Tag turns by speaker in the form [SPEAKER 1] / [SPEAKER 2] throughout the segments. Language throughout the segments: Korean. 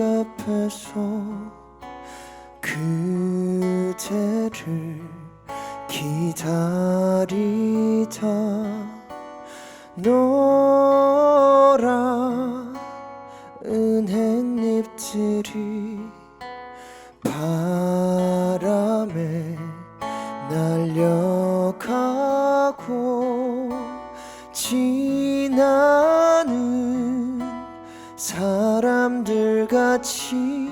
[SPEAKER 1] 앞에서 그대를 기다리다 노란 은행잎들이 바람에 날려가고 사람들 같이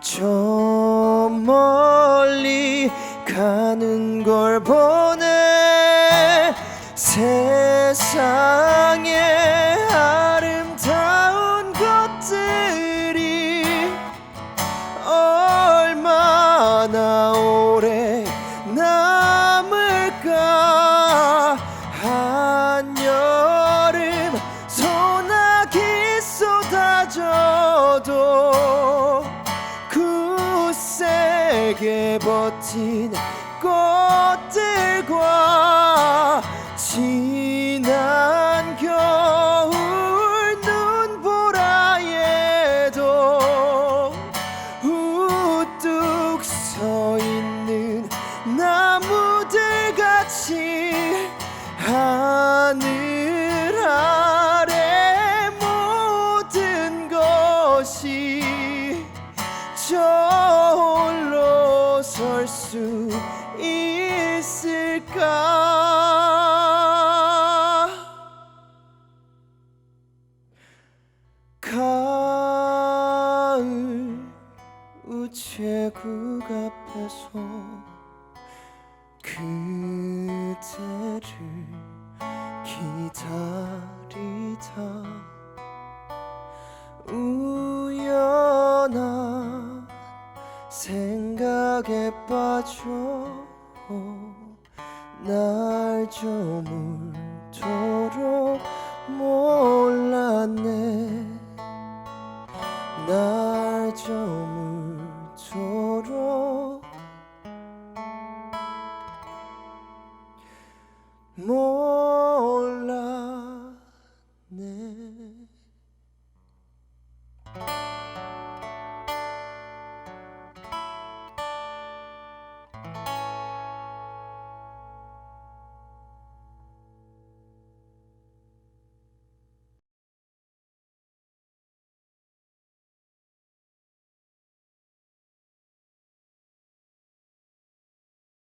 [SPEAKER 1] 저 멀리 가는 걸 보네 쏟아져도 굳세게 버틴 꽃들과 수 있을까? 가을 우체국 앞에서 그대를 기다리다 우연한 생각 에 빠져. 날 저물도록 몰랐네. 날좀